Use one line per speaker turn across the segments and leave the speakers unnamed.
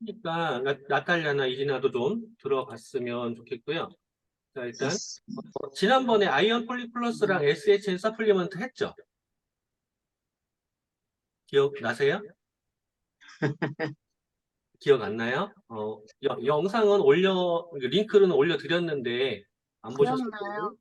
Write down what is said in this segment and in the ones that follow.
그러니까 나- 나탈리아나 이리나도 좀 들어갔으면 좋겠고요. 자, 일단 어, 지난번에 아이언 폴리플러스랑 SHN 서플리먼트 했죠? 기억 나세요? 기억 안 나요? 어, 여- 영상은 올려, 링크는 올려드렸는데, 안 보셨어요?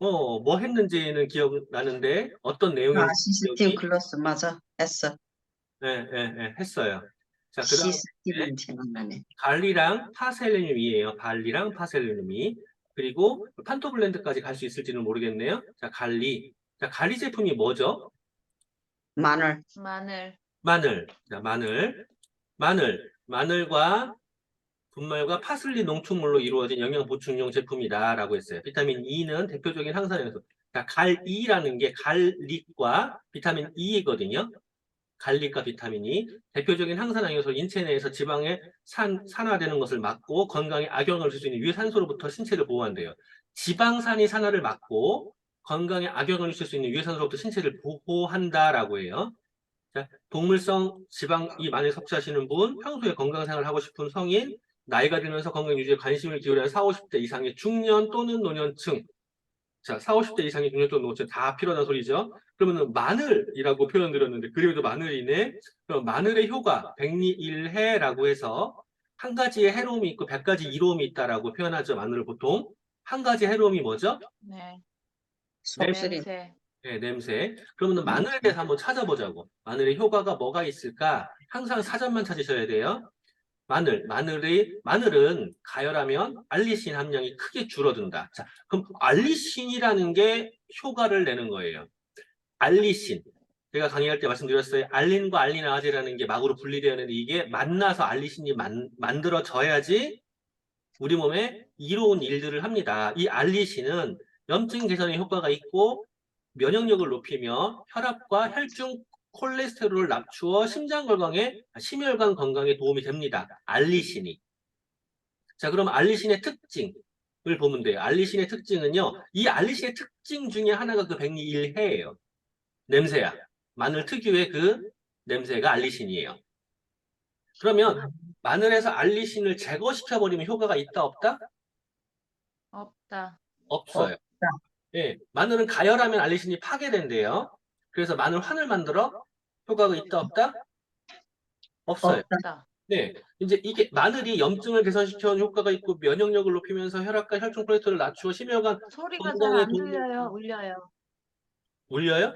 어, 뭐 했는지는 기억나는데, 어떤
아,
내용인지
시스템
기억이,
클로스 맞아 했어.
예, 예, 예, 했어요. 자, 그 다음,
시스템은 생각나네.
갈리랑 파셀레늄이에요. 발리랑 파셀레늄이. 그리고 판토블렌드까지 갈 수 있을지는 모르겠네요. 자, 갈리. 자, 갈리 제품이 뭐죠?
마늘
마늘.
마늘. 자, 마늘. 마늘. 마늘과 분말과 파슬리 농축물로 이루어진 영양 보충용 제품이다라고 했어요. 비타민 E는 대표적인 항산화효소. 자, 갈이라는 게 갈릭과 비타민 E거든요. 갈릭과 비타민이 대표적인 항산화효소 인체 내에서 지방의 산, 산화되는 것을 막고 건강에 악영향을 줄 수 있는 유해산소로부터 신체를 보호한대요. 지방산이 산화를 막고 건강에 악영향을 줄 수 있는 유해산소로부터 신체를 보호한다라고 해요. 자, 동물성 지방이 많이 섭취하시는 분, 평소에 건강생활을 하고 싶은 성인, 나이가 들면서 건강 유지에 관심을 기울여야 40, 50대 이상의 중년 또는 노년층. 자, 40, 50대 이상의 중년 또는 노년층 다 필요하다는 소리죠. 그러면은 마늘이라고 표현 드렸는데 그래도 마늘이네. 그럼 마늘의 효과 백리일해라고 해서 한 가지의 해로움이 있고 백 가지 이로움이 있다라고 표현하죠. 마늘을 보통 한 가지 해로움이 뭐죠?
네. 냄새.
네, 냄새. 그러면 마늘에 대해서 한번 찾아보자고. 마늘의 효과가 뭐가 있을까? 항상 사전만 찾으셔야 돼요. 마늘, 마늘의, 마늘은 가열하면 알리신 함량이 크게 줄어든다. 자, 그럼 알리신이라는 게 효과를 내는 거예요. 알리신. 제가 강의할 때 말씀드렸어요. 알린과 알리나아제라는 게 막으로 분리되어 있는데 이게 만나서 알리신이 만, 만들어져야지 우리 몸에 이로운 일들을 합니다. 이 알리신은 염증 개선에 효과가 있고 면역력을 높이며 혈압과 혈중 콜레스테롤을 낮추어 심장 건강에 심혈관 건강에 도움이 됩니다. 알리신이. 자, 그럼 알리신의 특징을 보면 돼요. 알리신의 특징은요. 이 알리신의 특징 중에 하나가 그 백리일해예요. 냄새야. 마늘 특유의 그 냄새가 알리신이에요. 그러면 마늘에서 알리신을 제거시켜 버리면 효과가 있다 없다?
없다.
없어요. 예, 마늘은 가열하면 알리신이 파괴된대요. 그래서 마늘 환을 만들어 효과가 있다 없다? 없어요.
없다.
네, 이제 이게 마늘이 염증을 개선시켜는 효과가 있고 면역력을 높이면서 혈압과 혈중 콜레스테롤을 낮추어 심혈관
소리가 잘안
도움이
들려요. 울려요.
울려요?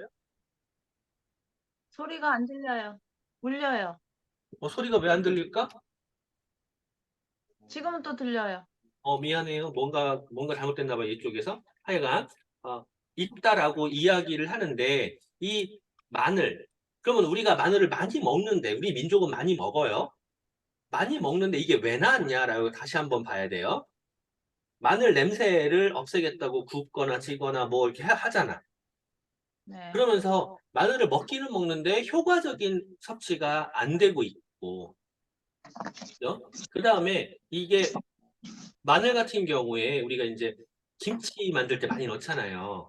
소리가 안 들려요. 울려요.
어, 소리가 왜 안 들릴까?
지금은 또 들려요.
어, 미안해요. 뭔가 뭔가 잘못됐나 봐요. 이쪽에서. 하여간 어, 있다라고 이야기를 하는데 이 마늘 그러면 우리가 마늘을 많이 먹는데 우리 민족은 많이 먹어요. 많이 먹는데 이게 왜 나왔냐라고 다시 한번 봐야 돼요. 마늘 냄새를 없애겠다고 굽거나 지거나 뭐 이렇게 하- 하잖아.
네.
그러면서 마늘을 먹기는 먹는데 효과적인 섭취가 안 되고 있고, 그 다음에 이게 마늘 같은 경우에 우리가 이제 김치 만들 때 많이 넣잖아요.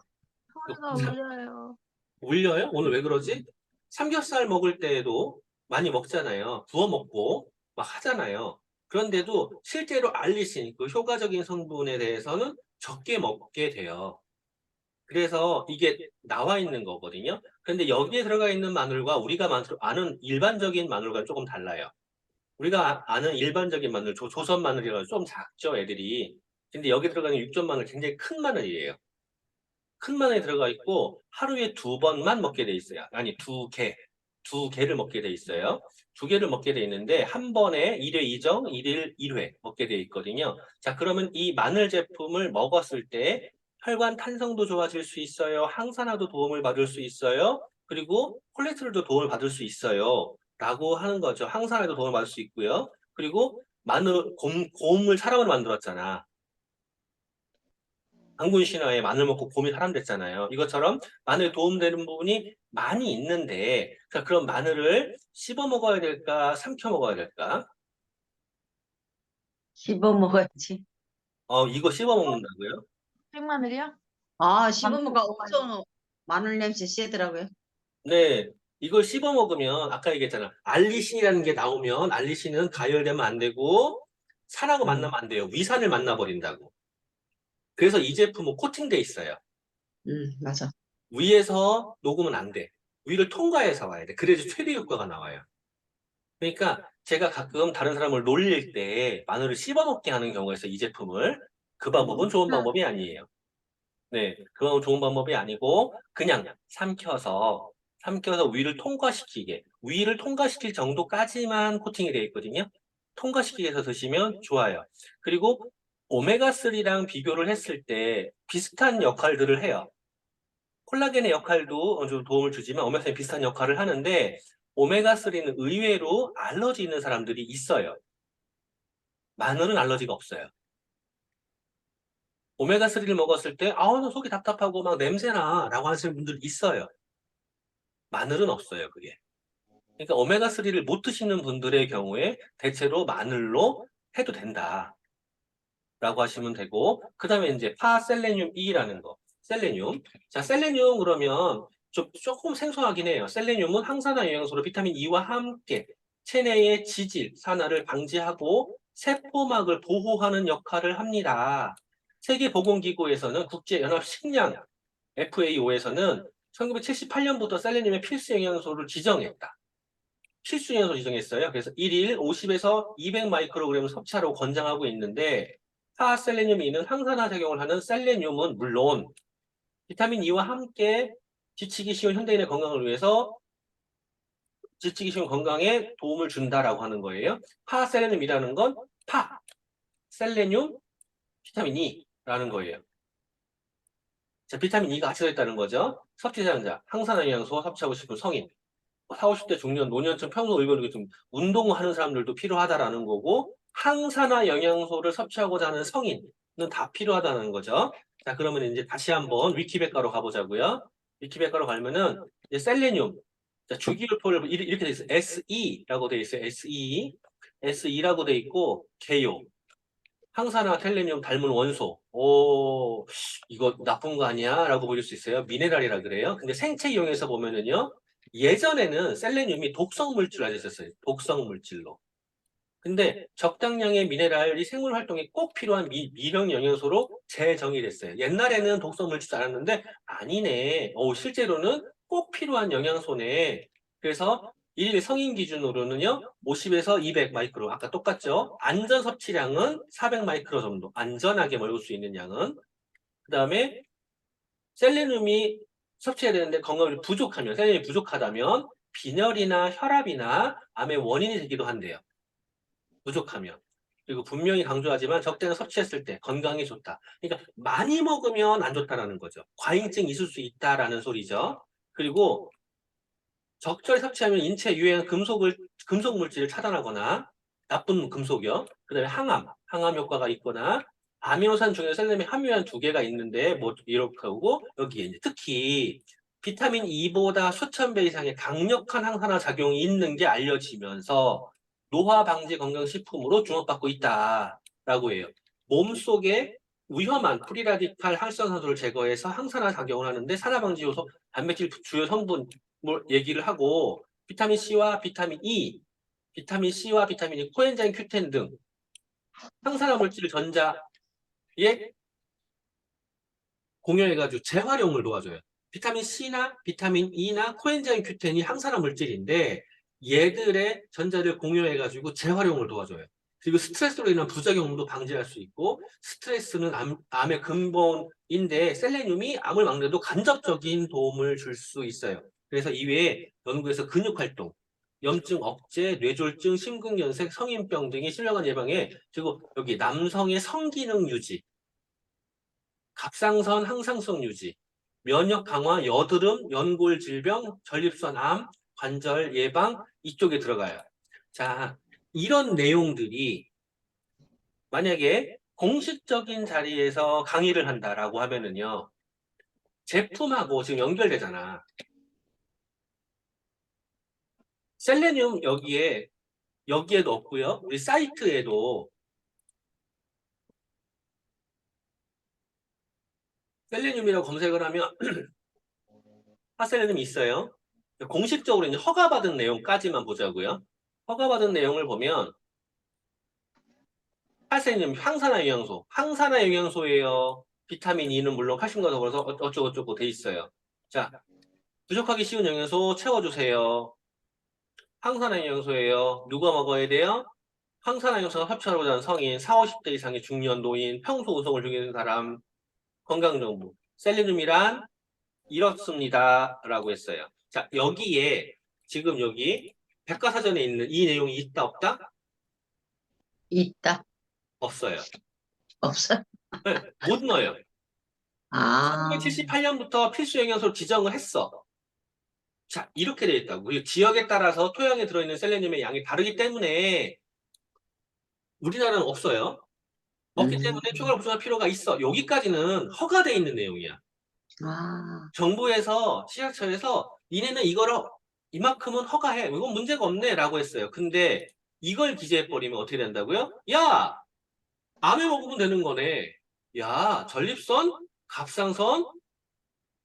소리가
참-
울려요.
울려요? 오늘 왜 그러지? 삼겹살 먹을 때에도 많이 먹잖아요. 구워 먹고 막 하잖아요. 그런데도 실제로 알리신 그 효과적인 성분에 대해서는 적게 먹게 돼요. 그래서 이게 나와 있는 거거든요. 그런데 여기에 들어가 있는 마늘과 우리가 만- 아는 일반적인 마늘과 조금 달라요. 우리가 아- 아는 일반적인 마늘, 조, 조선 마늘이라서 좀 작죠, 애들이. 근데 여기 들어가는 육전 마늘 굉장히 큰 마늘이에요. 큰 마늘이 들어가 있고 하루에 두 번만 먹게 돼 있어요. 아니 두 개, 두 개를 먹게 돼 있어요. 두 개를 먹게 돼 있는데 한 번에 1회 2정, 1일 1회 먹게 돼 있거든요. 자 그러면 이 마늘 제품을 먹었을 때 혈관 탄성도 좋아질 수 있어요. 항산화도 도움을 받을 수 있어요. 그리고 콜레스테롤도 도움을 받을 수 있어요. 라고 하는 거죠. 항산화에도 도움을 받을 수 있고요. 그리고 마늘 곰, 곰을 사람을 만들었잖아. 항군 신화에 마늘 먹고 곰이 사람 됐잖아요. 이것처럼 마늘 도움되는 부분이 많이 있는데, 자, 그럼 마늘을 씹어 먹어야 될까, 삼켜 먹어야 될까?
씹어 먹어야지.
어, 이거 씹어 먹는다고요?
생마늘이요?
아, 씹어 먹어
먹어요.
엄청 마늘 냄새 세더라고요.
네, 이걸 씹어 먹으면 아까 얘기했잖아. 알리신이라는 게 나오면 알리신은 가열되면 안 되고 산하고
음.
만나면 안 돼요. 위산을 만나버린다고. 그래서 이 제품은 코팅돼 있어요.
음, 맞아.
위에서 녹으면 안 돼. 위를 통과해서 와야 돼. 그래야지 최대 효과가 나와요. 그러니까 제가 가끔 다른 사람을 놀릴 때 마늘을 씹어 먹게 하는 경우가 있어요. 이 제품을. 그 방법은 좋은 방법이 아니에요. 네, 그건 좋은 방법이 아니고 그냥 삼켜서 삼켜서 위를 통과시키게 위를 통과시킬 정도까지만 코팅이 되어 있거든요. 통과시키게 해서 드시면 좋아요. 그리고 오메가3랑 비교를 했을 때 비슷한 역할들을 해요. 콜라겐의 역할도 어느 정도 도움을 주지만 오메가3는 비슷한 역할을 하는데 오메가3는 의외로 알러지 있는 사람들이 있어요. 마늘은 알러지가 없어요. 오메가3를 먹었을 때, 아우, 나 속이 답답하고 막 냄새나, 라고 하시는 분들 있어요. 마늘은 없어요, 그게. 그러니까 오메가3를 못 드시는 분들의 경우에 대체로 마늘로 해도 된다. 라고 하시면 되고, 그 다음에 이제 파셀레늄 E라는 거. 셀레늄. 자, 셀레늄 그러면 좀 조금 생소하긴 해요. 셀레늄은 항산화 영양소로 비타민 E와 함께 체내의 지질, 산화를 방지하고 세포막을 보호하는 역할을 합니다. 세계보건기구에서는 국제연합식량 FAO에서는 1978년부터 셀레늄의 필수 영양소를 지정했다. 필수 영양소 지정했어요. 그래서 1일 50에서 200 마이크로그램 섭취하라고 권장하고 있는데 파셀레늄 E는 항산화 작용을 하는 셀레늄은 물론 비타민 E와 함께 지치기 쉬운 현대인의 건강을 위해서 지치기 쉬운 건강에 도움을 준다라고 하는 거예요. 파셀레늄이라는 건 파, 셀레늄, 비타민 E라는 거예요. 자, 비타민 E가 같이 들어있다는 거죠. 섭취 사용자, 항산화 영양소 섭취하고 싶은 성인, 40, 50대 중년, 노년층 평소 의견이 좀 운동하는 사람들도 필요하다라는 거고, 항산화 영양소를 섭취하고자 하는 성인은 다 필요하다는 거죠. 자, 그러면 이제 다시 한번 위키백과로 가보자고요. 위키백과로 가면은 이제 셀레늄, 자, 주기율표를 이렇게 돼 있어요. SE라고 돼 있어요. SE, SE라고 돼 있고 개요. 항산화 텔레늄 닮은 원소. 오, 이거 나쁜 거 아니야? 라고 보일 수 있어요. 미네랄이라 그래요. 근데 생체 이용해서 보면은요. 예전에는 셀레늄이 독성 물질로 알려져 있었어요. 독성 물질로. 근데 적당량의 미네랄이 생물 활동에 꼭 필요한 미, 미령 영양소로 재정의 됐어요. 옛날에는 독성 물질도 않았는데 아니네. 오, 실제로는 꼭 필요한 영양소네. 그래서 일일 성인 기준으로는요, 50에서 200 마이크로, 아까 똑같죠? 안전 섭취량은 400 마이크로 정도, 안전하게 먹을 수 있는 양은. 그 다음에 셀레늄이 섭취해야 되는데 건강이 부족하면, 셀레늄이 부족하다면 빈혈이나 혈압이나 암의 원인이 되기도 한대요. 부족하면. 그리고 분명히 강조하지만 적당히 섭취했을 때 건강에 좋다. 그러니까 많이 먹으면 안 좋다라는 거죠. 과잉증 있을 수 있다라는 소리죠. 그리고 적절히 섭취하면 인체에 유해한 금속을 금속 물질을 차단하거나 나쁜 금속이요. 그다음에 항암, 항암 효과가 있거나 아미노산 중에 셀레늄이 함유한 두 개가 있는데 뭐 이렇게 하고 여기에 이제 특히 비타민 E보다 수천 배 이상의 강력한 항산화 작용이 있는 게 알려지면서 노화 방지 건강식품으로 주목받고 있다라고 해요. 몸 속에 위험한 프리라디칼 활성산소를 제거해서 항산화 작용을 하는데 산화 방지 요소 단백질 주요 성분 뭘 얘기를 하고 비타민 C와 비타민 E, 비타민 C와 비타민 E, 코엔자임 Q10 등 항산화 물질 전자에 공유해가지고 재활용을 도와줘요. 비타민 C나 비타민 E나 코엔자임 Q10이 항산화 물질인데 얘들의 전자를 공유해가지고 재활용을 도와줘요. 그리고 스트레스로 인한 부작용도 방지할 수 있고 스트레스는 암, 암의 근본인데 셀레늄이 암을 막는데도 간접적인 도움을 줄 수 있어요. 그래서 이외에 연구에서 근육활동, 염증 억제, 뇌졸중, 심근경색, 성인병 등의 신령한 예방에 그리고 여기 남성의 성기능 유지, 갑상선 항상성 유지, 면역 강화, 여드름, 연골 질병, 전립선 암, 관절 예방 이쪽에 들어가요. 자, 이런 내용들이 만약에 공식적인 자리에서 강의를 한다라고 하면은요. 제품하고 지금 연결되잖아. 셀레늄 여기에 여기에도 없고요. 우리 사이트에도 셀레늄이라고 검색을 하면 파셀레늄이 있어요. 공식적으로 이제 허가받은 내용까지만 보자고요. 허가받은 내용을 보면 칼슘 항산화 영양소, 항산화 영양소예요. 비타민 E는 물론 칼슘과 더불어서 어- 어쩌고저쩌고 돼 있어요. 자, 부족하기 쉬운 영양소 채워주세요. 항산화 영양소예요. 누가 먹어야 돼요? 항산화 영양소가 섭취하고자 하는 성인, 40, 50대 이상의 중년 노인, 평소 운동을 중이는 사람, 건강정보. 셀레늄이란 이렇습니다. 라고 했어요. 자, 여기에 지금 여기 백과사전에 있는 이 내용이 있다 없다?
있다.
없어요.
없어?
네, 못 넣어요.
아.
1978년부터 필수 영양소를 지정을 했어. 자, 이렇게 되어 있다고. 그리고 지역에 따라서 토양에 들어있는 셀레늄의 양이 다르기 때문에 우리나라는 없어요. 없기
음.
때문에 추가로 보충할 필요가 있어. 여기까지는 허가돼 있는 내용이야.
아.
정부에서 시작처에서 니네는 이거를 이만큼은 허가해. 이건 문제가 없네. 라고 했어요. 근데 이걸 기재해버리면 어떻게 된다고요? 야! 암에 먹으면 되는 거네. 야, 전립선, 갑상선,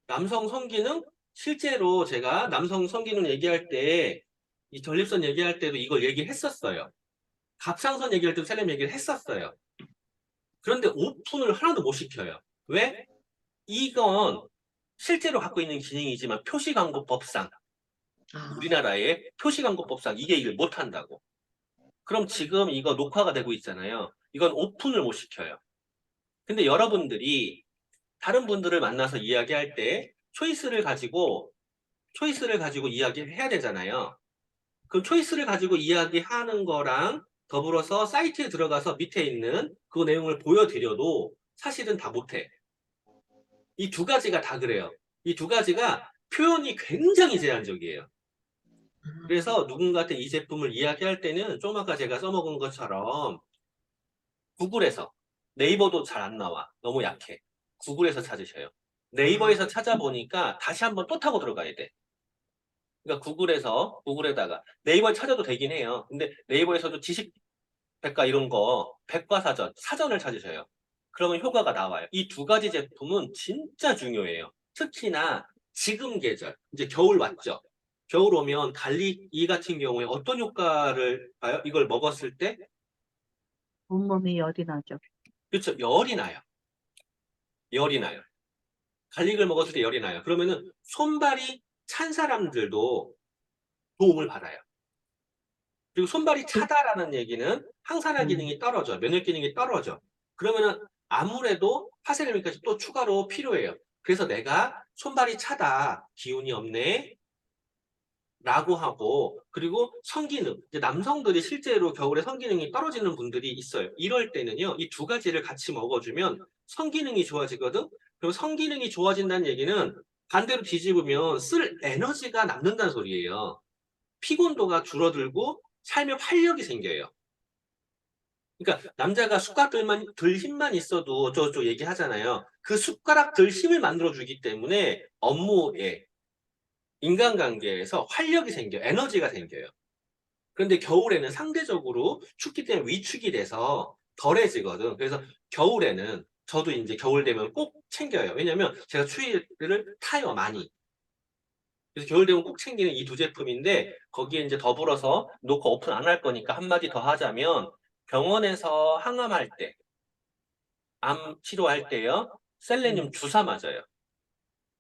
남성 성기능? 실제로 제가 남성 성기능 얘기할 때, 이 전립선 얘기할 때도 이걸 얘기했었어요. 갑상선 얘기할 때도 셀렘 얘기를 했었어요. 그런데 오픈을 하나도 못 시켜요. 왜? 이건 실제로 갖고 있는 기능이지만 표시광고법상
아.
우리나라의 표시광고법상 이게 일을 못한다고. 그럼 지금 이거 녹화가 되고 있잖아요. 이건 오픈을 못 시켜요. 근데 여러분들이 다른 분들을 만나서 이야기할 때 초이스를 가지고 초이스를 가지고 이야기를 해야 되잖아요. 그 초이스를 가지고 이야기하는 거랑 더불어서 사이트에 들어가서 밑에 있는 그 내용을 보여드려도 사실은 다 못해. 이 두 가지가 다 그래요. 이 두 가지가 표현이 굉장히 제한적이에요. 그래서 누군가한테 이 제품을 이야기할 때는 좀 아까 제가 써먹은 것처럼 구글에서 네이버도 잘 안 나와. 너무 약해. 구글에서 찾으셔요. 네이버에서 찾아보니까 다시 한번 또 타고 들어가야 돼. 그러니까 구글에서 구글에다가 네이버에 찾아도 되긴 해요. 근데 네이버에서도 지식 백과 이런 거 백과사전 사전을 찾으셔요. 그러면 효과가 나와요. 이 두 가지 제품은 진짜 중요해요. 특히나 지금 계절 이제 겨울 왔죠. 겨울 오면 갈릭 이 같은 경우에 어떤 효과를 봐요? 이걸 먹었을 때
온몸이 열이 나죠.
그렇죠. 열이 나요. 열이 나요. 갈릭을 먹었을 때 열이 나요. 그러면은 손발이 찬 사람들도 도움을 받아요. 그리고 손발이 차다라는 얘기는 항산화
음.
기능이 떨어져, 면역 기능이 떨어져. 그러면은 아무래도 파세르미까지 또 추가로 필요해요. 그래서 내가 손발이 차다, 기운이 없네, 라고 하고 그리고 성기능 이제 남성들이 실제로 겨울에 성기능이 떨어지는 분들이 있어요. 이럴 때는요 이 두 가지를 같이 먹어주면 성기능이 좋아지거든. 그럼 성기능이 좋아진다는 얘기는 반대로 뒤집으면 쓸 에너지가 남는다는 소리예요. 피곤도가 줄어들고 삶에 활력이 생겨요. 그러니까 남자가 숟가락 들만 들 힘만 있어도 저저 얘기하잖아요. 그 숟가락 들 힘을 만들어 주기 때문에 업무에 인간관계에서 활력이 생겨, 에너지가 생겨요. 그런데 겨울에는 상대적으로 춥기 때문에 위축이 돼서 덜해지거든. 그래서 겨울에는 저도 이제 겨울 되면 꼭 챙겨요. 왜냐면 제가 추위를 타요, 많이. 그래서 겨울 되면 꼭 챙기는 이 두 제품인데 거기에 이제 더불어서 놓고 오픈 안 할 거니까 한마디 더 하자면 병원에서 항암할 때, 암 치료할 때요, 셀레늄 주사 맞아요.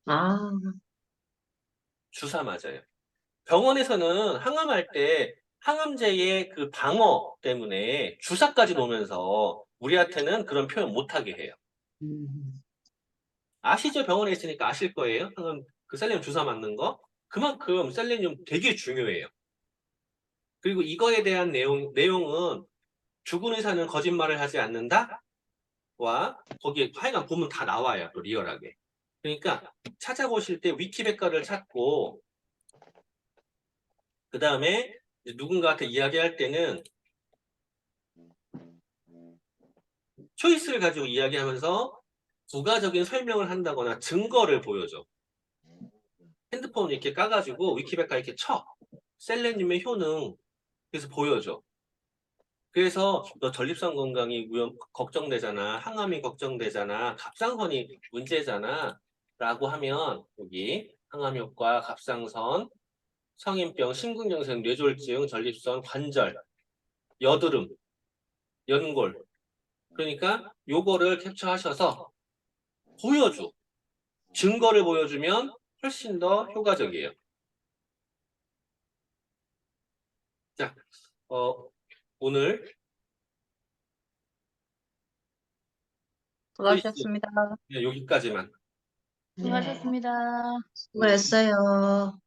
아.
주사 맞아요. 병원에서는 항암할 때 항암제의 그 방어 때문에 주사까지 놓으면서 우리한테는 그런 표현 못하게 해요.
음.
아시죠? 병원에 있으니까 아실 거예요. 항암 그 셀레늄 주사 맞는 거. 그만큼 셀레늄 되게 중요해요. 그리고 이거에 대한 내용, 내용은 죽은 의사는 거짓말을 하지 않는다? 와, 거기에 하여간 보면 다 나와요. 또 리얼하게. 그러니까 찾아보실 때 위키백과를 찾고 그 다음에 누군가한테 이야기할 때는 초이스를 가지고 이야기하면서 부가적인 설명을 한다거나 증거를 보여줘. 핸드폰 이렇게 까가지고 위키백과 이렇게 쳐. 셀레늄의 효능. 그래서 보여줘. 그래서 너 전립선 건강이 위험, 걱정되잖아. 항암이 걱정되잖아. 갑상선이 문제잖아. 라고 하면 여기 항암 효과, 갑상선, 성인병, 심근경색, 뇌졸중, 전립선, 관절, 여드름, 연골. 그러니까 요거를 캡처하셔서 보여줘. 증거를 보여주면 훨씬 더 효과적이에요. 자, 어, 오늘
수고하셨습니다.
그냥 여기까지만.
네.
수고하셨습니다.
수고했어요.